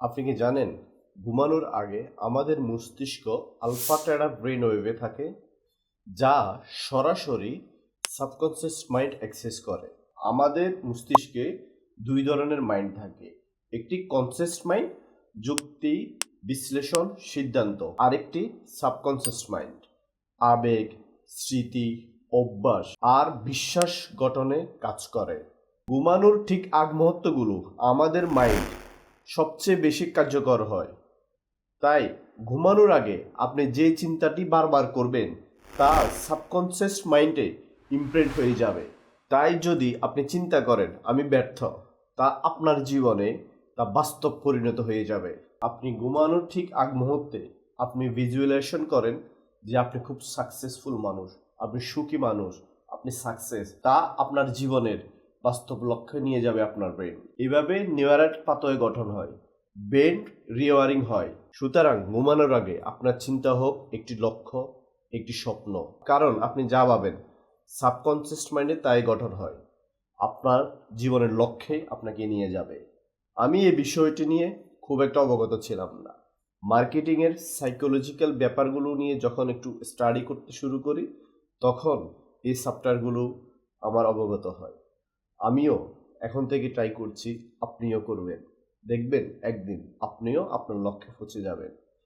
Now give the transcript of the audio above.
আপনি কি জানেন, ঘুমানোর আগে আমাদের মস্তিষ্ক আলফা টেরা ব্রেন ওয়েভে থাকে, যা সরাসরি সাবকনসিয়াস মাইন্ড অ্যাক্সেস করে। আমাদের মস্তিষ্কে দুই ধরনের মাইন্ড থাকে, একটি কনসিয়াস মাইন্ড যুক্তি, বিশ্লেষণ, সিদ্ধান্ত, আরেকটি সাবকনসিয়াস মাইন্ড আবেগ, স্মৃতি, অভ্যাস আর বিশ্বাস গঠনে কাজ করে। ঘুমানোর ঠিক আগ মুহূর্তগুলো আমাদের মাইন্ড সবচেয়ে বেশি কার্যকর হয়। তাই, ঘুমানোর আগে আপনি যে চিন্তাটি বারবার করবেন, তা সাবকনসিয়াস মাইন্ডে ইমপ্রিন্ট হয়ে যাবে। তাই যদি আপনি চিন্তা করেন, আমি ব্যর্থ তা আপনার জীবনে তা বাস্তব পরিণত হয়ে যাবে। আপনি ঘুমানোর ঠিক আগ মুহূর্তে আপনি ভিজুয়ালাইজেশন করেন যে আপনি খুব সাকসেসফুল মানুষ, আপনি সুখী মানুষ, আপনি সাকসেস তা আপনার জীবনের বাস্তব লক্ষ্যে নিয়ে যাবে আপনার ব্রেন এভাবে নিউরাল পাতয় গঠন হয় ব্রেন রিওয়ারিং হয়। সুতরাং ঘুমানোর আগে আপনার চিন্তা হোক, একটি লক্ষ্য, একটি স্বপ্ন। কারণ আপনি যা ভাবেন সাবকনসিয়াস মাইন্ডে তাই গঠন হয়। আপনার জীবনের লক্ষ্যে আপনাকে নিয়ে যাবে। আমি এই বিষয়টি নিয়ে খুব একটা অবগত ছিলাম না। মার্কেটিংয়ের সাইকোলজিক্যাল ব্যাপারগুলো নিয়ে যখন একটু স্টাডি করতে শুরু করি, তখন এই সফটওয়্যারগুলো আমার অবগত হয়। আমিও এখন থেকে ট্রাই করছি আপনিও করবেন। দেখবেন একদিন আপনিও আপনার লক্ষ্যে পৌঁছে যাবেন।